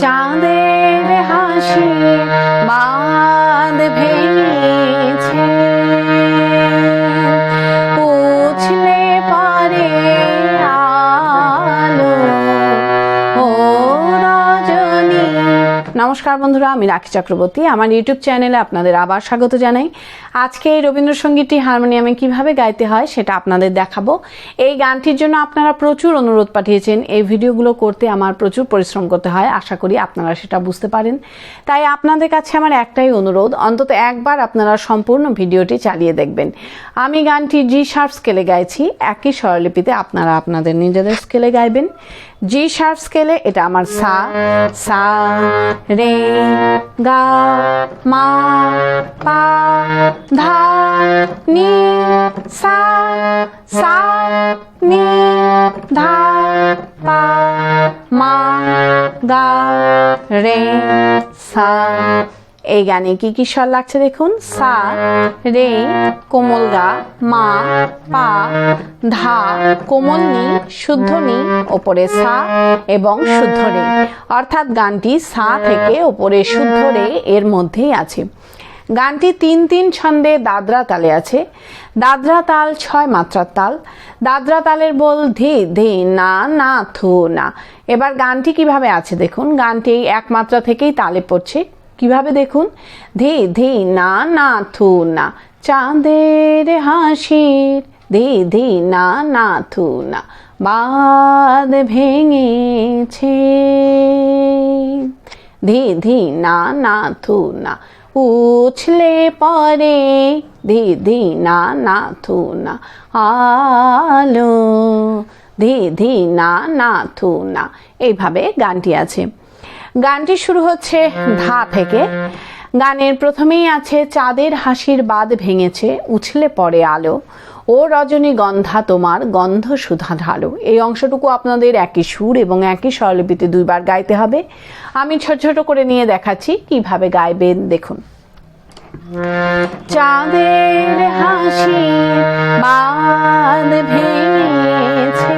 চাঁদের হাসি বাঁধ ভেঙেছে। নমস্কার বন্ধুরা, আমি রাখি চক্রবর্তী। আমার ইউটিউব চ্যানেলে আপনাদের আবার স্বাগত জানাই। আজকে এই রবীন্দ্রসঙ্গীতটি হারমোনিয়ামে কীভাবে গাইতে হয় সেটা আপনাদের দেখাবো। এই গানটির জন্য আপনারা প্রচুর অনুরোধ পাঠিয়েছেন। এই ভিডিওগুলো করতে আমার প্রচুর পরিশ্রম করতে হয়। আশা করি আপনারা সেটা বুঝতে পারেন। তাই আপনাদের কাছে আমার একটাই অনুরোধ, অন্তত একবার আপনারা সম্পূর্ণ ভিডিওটি চালিয়ে দেখবেন। আমি গানটি জি শার্প স্কেলে গাইছি। একই স্বরলিপিতে আপনারা আপনাদের নিজেদের স্কেলে গাইবেন। জি শার্প স্কেলে এটা আমার সা। সা, রে, গা, মা, পা, ধা, নি, সা সা, নি, ধা, পা, মা, গা, রে, সা। এই গানে কি কি স্বর লাগছে দেখুন? সা, রে, কোমল গা, মা, পা, ধা, কোমল নি, শুদ্ধ নি, ওপরে সা এবং শুদ্ধ রে। অর্থাৎ গানটি সা থেকে ওপরে শুদ্ধ রে এর মধ্যেই আছে। গানটি তিন তিন ছন্দে দাদরা তালে আছে। দাদরা তাল ছয় মাত্রার তাল। দাদরা তালের বল ধি ধি, না না, থু, না। এবার গানটি কীভাবে আছে দেখুন? গানটি এক মাত্রা থেকেই তালে পড়ছে। কীভাবে দেখুন? ধি ধি না না থু না চাঁদের হাসির। ধি ধি না না থু না বাদ ভেঙেছে। ধি ধি না না থু না উছলে পরে ধি ধি না না থু না আলো। ধি ধি না না থু না, এইভাবে গানটি আছে। গানটি শুরু হচ্ছে ধা থেকে। গানের প্রথমেই আছে, চাঁদের হাসির বাদ ভেঙেছে, উছলে পড়ে আলো। ও রজনীগন্ধা, তোমার গন্ধ সুধা ঢালো এই অংশটুকু আপনাদের একই সুর এবং একই স্বরলিপিতে দুইবার গাইতে হবে। আমি ছোট ছোট করে নিয়ে দেখাচ্ছি কীভাবে গাইবেন, দেখুন। চাঁদের হাসি বাদ ভেঙেছে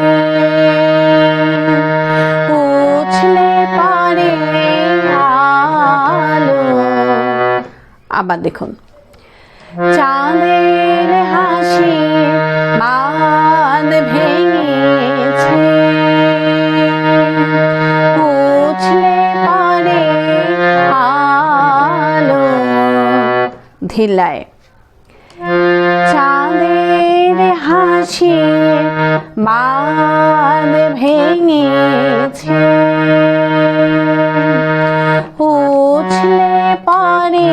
আবার দেখুন। চাঁদের হাসি বাঁধ ভেঙেছে। উছলে পারে আলো। ধিলায় হাসি বাদ ভেঙেছে। উছলে পরে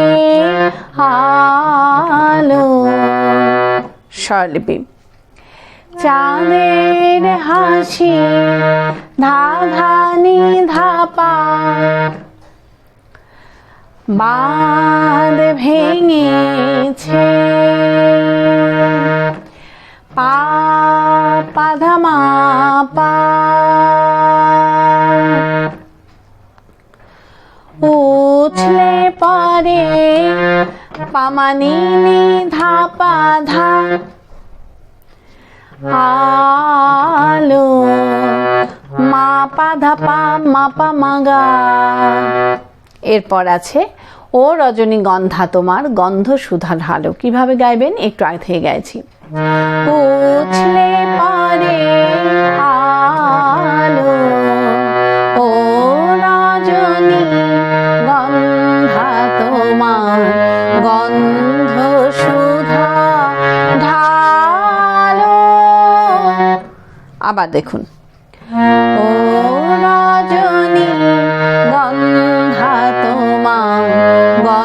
আলো। স্বরলিপি চাঁদের হাসি ধা ধানি ধাপা। বাঁধ ভেঙেছে। পা পাধামা পা। উছলে পরে পামানি ধাপা ধা। আলো, মা, পা ধাপা মা, পা মাগা এরপর আছে ও রজনীগন্ধা তোমার গন্ধ সুধা ঢালো কীভাবে গাইবেন? একটু আগে থেকে গাইছি। ও তোমার গন্ধ ঢালো। আবার দেখুন।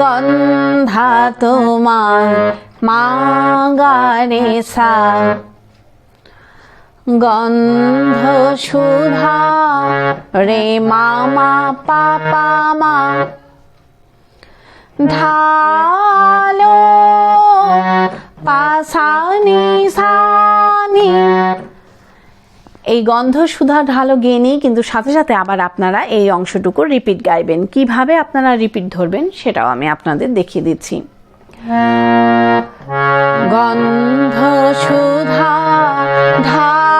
গন্ধা তোমার মাগারে সা গন্ধ সুধা রে মা মা পা পা মা। ঢালো পাসানি সানি এই গন্ধ সুধা ঢালো গেয়ে কিন্তু সাথে সাথে আবার আপনারা এই অংশটুকু রিপিট গাইবেন। কীভাবে আপনারা রিপিট ধরবেন সেটাও আমি আপনাদের দেখিয়ে দিচ্ছি। গন্ধ সুধা ঢালো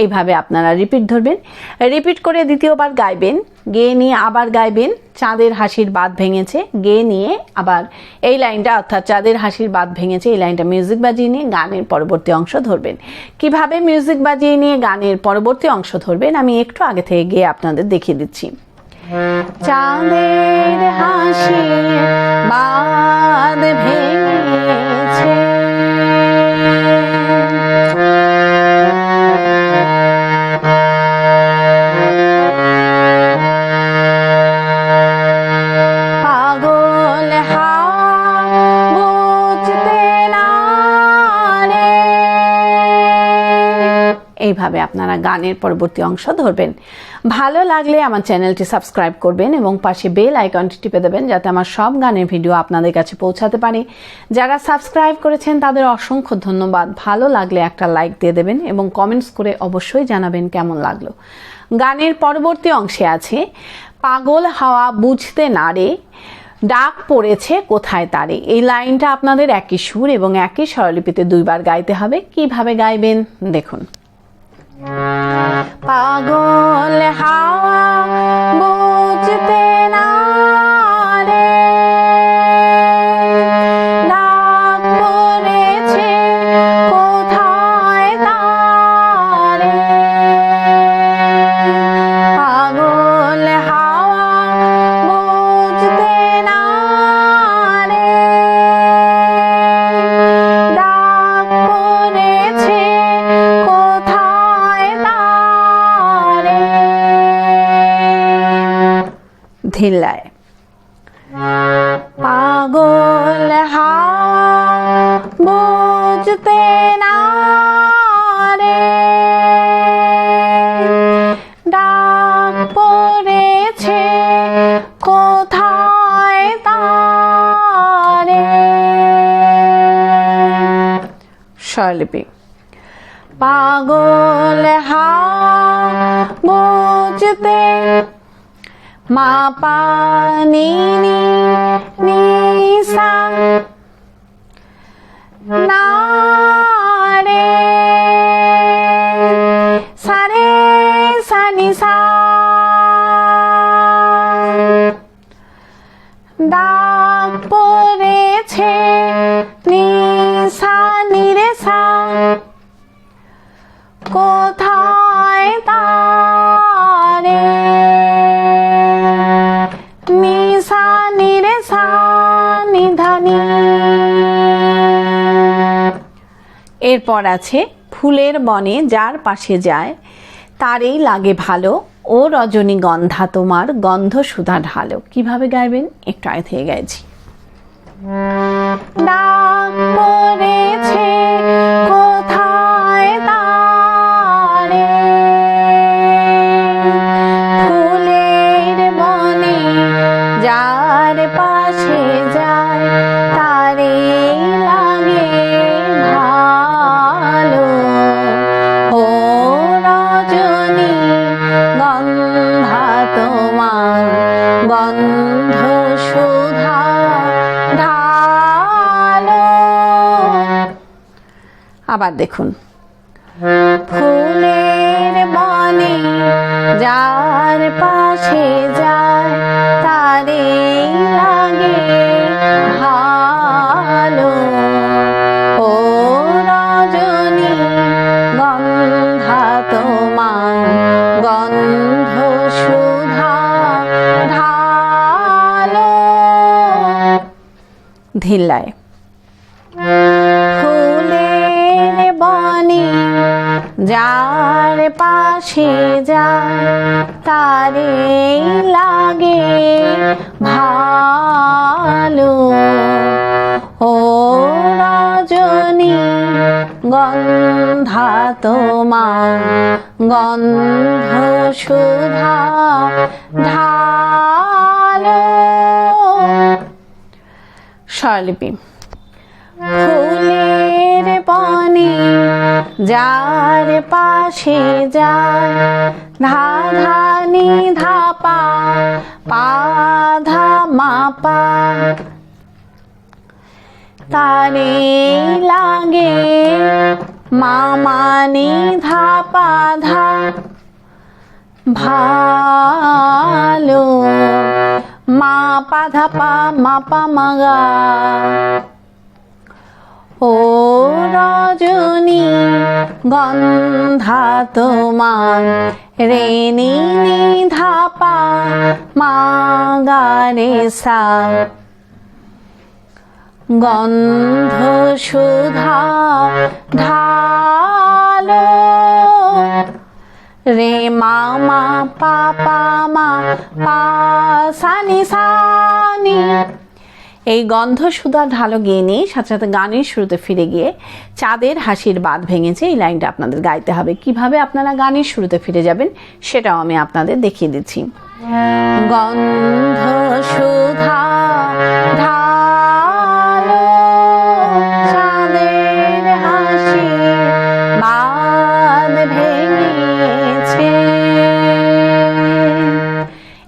এইভাবে আপনারা রিপিট ধরবেন। রিপিট করে দ্বিতীয়বার গাইবেন। গেয়ে নিয়ে আবার গাইবেন। চাঁদের হাসির বাদ ভেঙেছে। গেয়ে নিয়ে আবার এই লাইনটা, অর্থাৎ চাঁদের হাসির বাদ ভেঙেছে, এই লাইনটা মিউজিক বাজিয়ে নিয়ে গানের পরবর্তী অংশ ধরবেন। কীভাবে মিউজিক বাজিয়ে নিয়ে গানের পরবর্তী অংশ ধরবেন, আমি একটু আগে থেকে গিয়ে আপনাদের দেখিয়ে দিচ্ছি। চাঁদের হাসি বাদ ভেঙেছে। এইভাবে আপনারা গানের পরবর্তী অংশ ধরবেন। ভালো লাগলে আমার চ্যানেলটি সাবস্ক্রাইব করবেন এবং পাশে বেল আইকনটি টিপে দেবেন যাতে আমার সব গানের ভিডিও আপনাদের কাছে পৌঁছাতে পারে। যারা সাবস্ক্রাইব করেছেন, তাদের অসংখ্য ধন্যবাদ। ভালো লাগলে একটা লাইক দিয়ে দেবেন এবং কমেন্টস করে অবশ্যই জানাবেন কেমন লাগল। গানের পরবর্তী অংশে আছে, পাগল হাওয়া বুঝতে না রে, ডাক পড়েছে কোথায় তারে? এই লাইনটা আপনাদের একই সুর এবং একই স্বরলিপিতে দুইবার গাইতে হবে। কীভাবে গাইবেন? দেখুন। পাগল হাওয়া বুঝতে ধিল্লায় পাগল বুঝতে না কোথায় পাগল হাওয়া বুঝতে মা পানি নি নি না রে সারে সানি সা ডাক পড়েছে নি সা নি সা কোথায় এরপর আছে, ফুলের বনে যার পাশে যায়, তারই লাগে ভালো। ও রজনীগন্ধা, তোমার গন্ধ সুধা ঢালো। কীভাবে গাইবেন? একটু আগে থেকে গাইছি। ডাক পড়েছে আবার দেখুন। ফুলের বনে যার পাশে যায় তারে লাগে ভালো। ও রজনী গন্ধা তোমার গন্ধ সুধা ঢালো ধিল্লায়। যার পাশে যায় তারে লাগে ভালো। ও রজনী, গন্ধা তোমার, গন্ধ সুধা ঢালো। স্বরলিপি। ফুলে ফুলের বনে যার পাশে যায় ধা ধা নি ধা পা ধা মা পা তারে লাগে মামা নি ধা। ভালো মা পা ধা পা মা পা মাগা। ও রজনী, গন্ধা তোমার রে নি নি ধা পা, মা গা রে সা। গন্ধ সুধা ঢালো, রে মা মা পা পা মা পা সানি সানি। এই গন্ধ সুধা ঢালো গিয়ে নিয়ে সাথে সাথে গানের শুরুতে ফিরে গিয়ে চাঁদের হাসির বাদ ভেঙেছে এই লাইনটা আপনাদের গাইতে হবে। কীভাবে আপনারা গানের শুরুতে ফিরে যাবেন সেটাও আমি আপনাদের দেখিয়ে দিচ্ছি। গন্ধ সুধা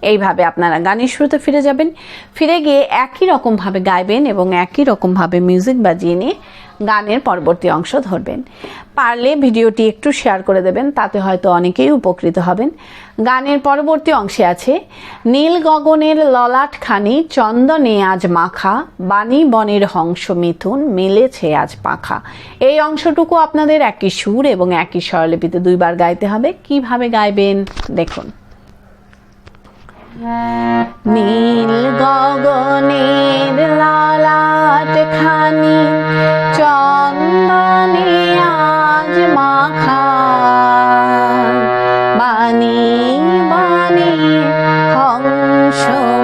এইভাবে আপনারা গানের শুরুতে ফিরে যাবেন। ফিরে গিয়ে একই রকমভাবে গাইবেন এবং একই রকমভাবে মিউজিক বাজিয়ে নিয়ে গানের পরবর্তী অংশ ধরবেন। পারলে ভিডিওটি একটু শেয়ার করে দেবেন, তাতে হয়তো অনেকেই উপকৃত হবেন। গানের পরবর্তী অংশে আছে, নীল গগনের ললাট খানি, চন্দনে আজ মাখা, বাণী বনের হংস মিথুন, মেলেছে আজ পাখা। এই অংশটুকু আপনাদের একই সুর এবং একই স্বরলিপিতে দুইবার গাইতে হবে। কীভাবে গাইবেন? দেখুন। নীল গগনের লালাট খানি, চন্দনে আজ মাখা। বানি বাণী, হংস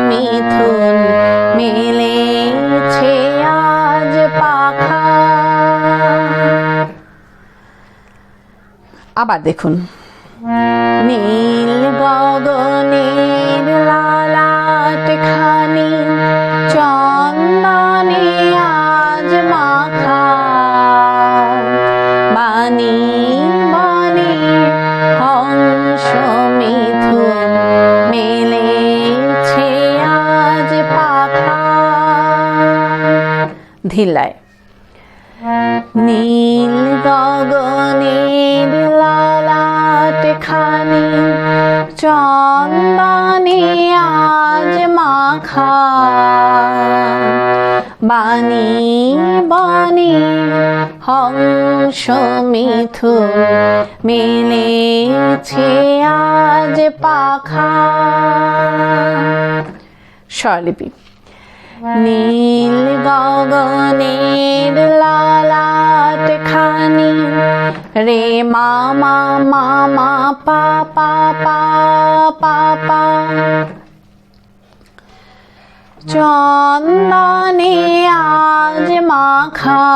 মিথুন মেলেছে আজ পাখা। আবার দেখুন। নীল বাণী হংস মিথুন মেলেছে আজ পাখা। নীল গগনের লালাট খানি চন্দনে আজ মাখা। বাণী বাণী হংস মিথুন মেলেছে আজ পাখা। স্বরলিপি। নীল গগনের লালাট খানি, রে মামা মামা পা পা পা পা পা। চন্দনে আজ মাখা।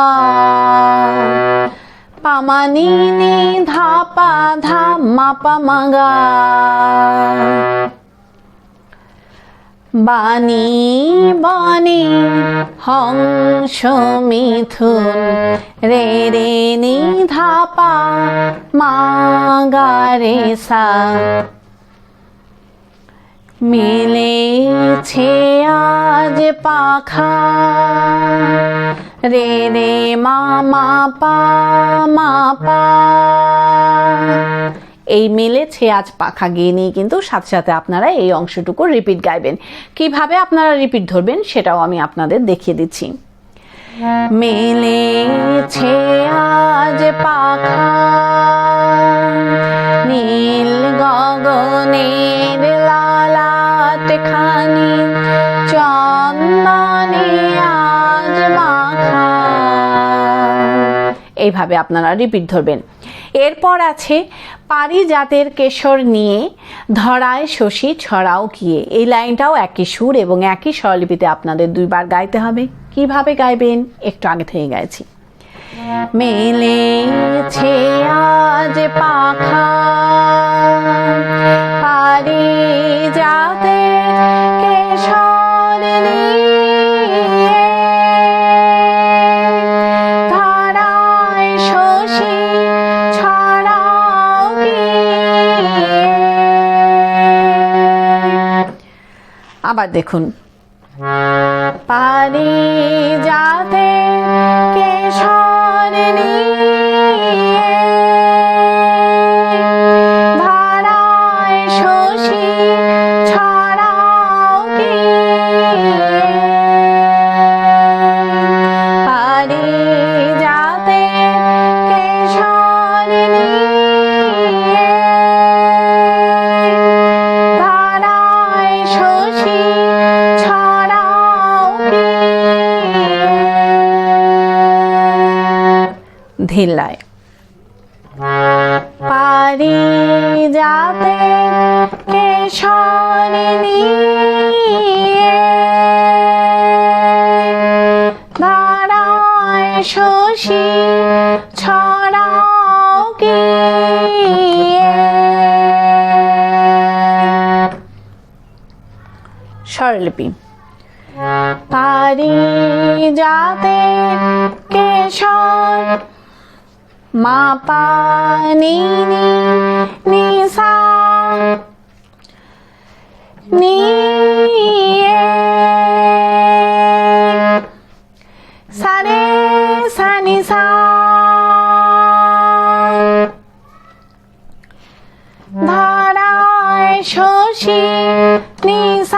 পামানি নি ধা পা ধা মা পা মাগা। বাণী বাণী হংস মিথুন, রে রে নি ধাপা মা গা রে সা। মিলেছে আজ পাখা। রে রে মা মা পা মা পা। এই মিলেছে আজ পাখা গিয়ে নিয়ে কিন্তু সাথে সাথে আপনারা এই অংশটুকু রিপিট গাইবেন। কীভাবে আপনারা রিপিট ধরবেন সেটাও আমি আপনাদের দেখিয়ে দিচ্ছি। মেলেছে আজ পাখা। নীল গগনের লালাট খানি, চন্দনে আজ মাখা। এইভাবে আপনারা রিপিট ধরবেন। এরপর আছে, পারিজাতের কেশর নিয়ে ধরায় শশী ছড়াও গিয়ে। এই লাইনটাও একই সুর এবং একই স্বরলিপিতে আপনাদের দুইবার গাইতে হবে। কীভাবে গাইবেন? একটু আগে থেকে গাইছি। মেলেছে আজ পাখা। পারি যাতে কেশর নিয়ে ধারায় শশী আবার দেখুন। পারি যাতে ধিল্লায় পারি যাতে কেশর নিয়ে ধারায় শশী ছড়াও স্বরলিপি। পারি যাতে কেশর মা পানি নি নিসা নিয়ে সারে সানি সা ধারায় শশী নিসা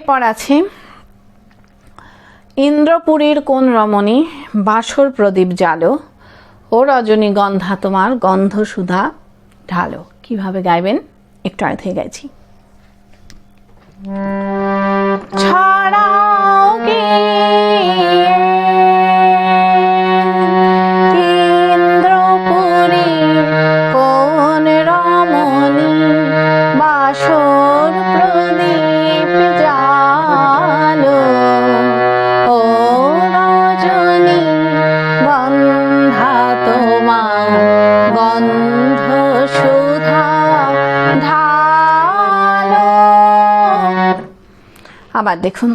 এরপর আছে। ইন্দ্রপুরীর কোন রমণী? বাসর প্রদীপ জালো ও রজনীগন্ধা তোমার গন্ধ সুধা ঢালো। কীভাবে গাইবেন? একটু আগে থেকে গাইছি। ছড়াও দেখুন।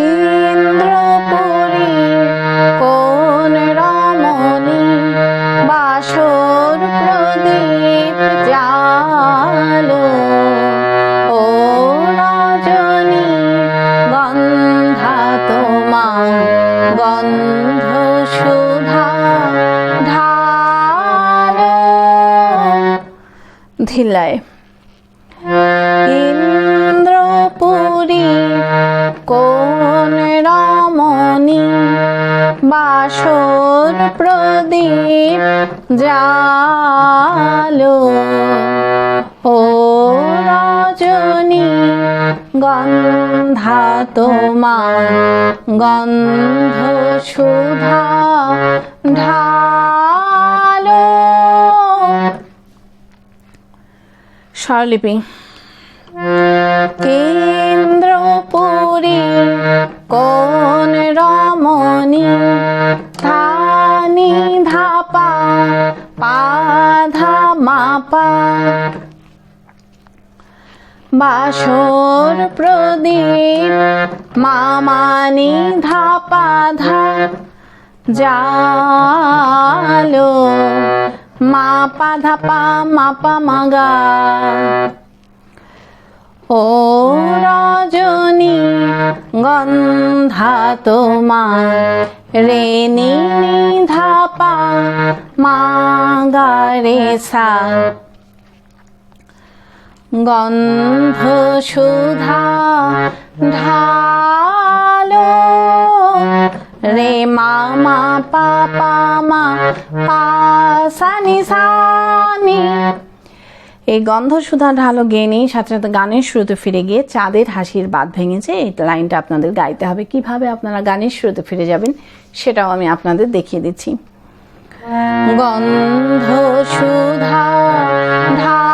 ইন্দ্রপুরী কোন রমণী বাসর প্রদীপ জালো ও রজনী গন্ধা তোমার গন্ধ সুধা ঢালো ধিলায় বাসর প্রদীপ জালো। ও রজনী গন্ধা তোমার গন্ধ সুধা ঢালো। স্বরলিপি। কেন্দ্রপুরী কোন রমণী ধানি ধাপা পাধা মাপা। বাসর প্রদীপ, মামানি ধাপা ধা। জালো, মাপা ধাপা, মাপা মাগা। ও রজনী, গন্ধা তোমার রে নি ধাপা মাগা রে সা। গন্ধ সুধা ঢালো, রে মামা, পাপা মা সানি সানি। এই গন্ধ সুধা ঢালো গেয়ে নিয়ে সাথে সাথে গানের শুরুতে ফিরে গিয়ে চাঁদের হাসির বাদ ভেঙেছে। এই লাইনটা আপনাদের গাইতে হবে। কীভাবে আপনারা গানের শুরুতে ফিরে যাবেন সেটাও আমি আপনাদের দেখিয়ে দিচ্ছি। গন্ধ সুধা ঢালো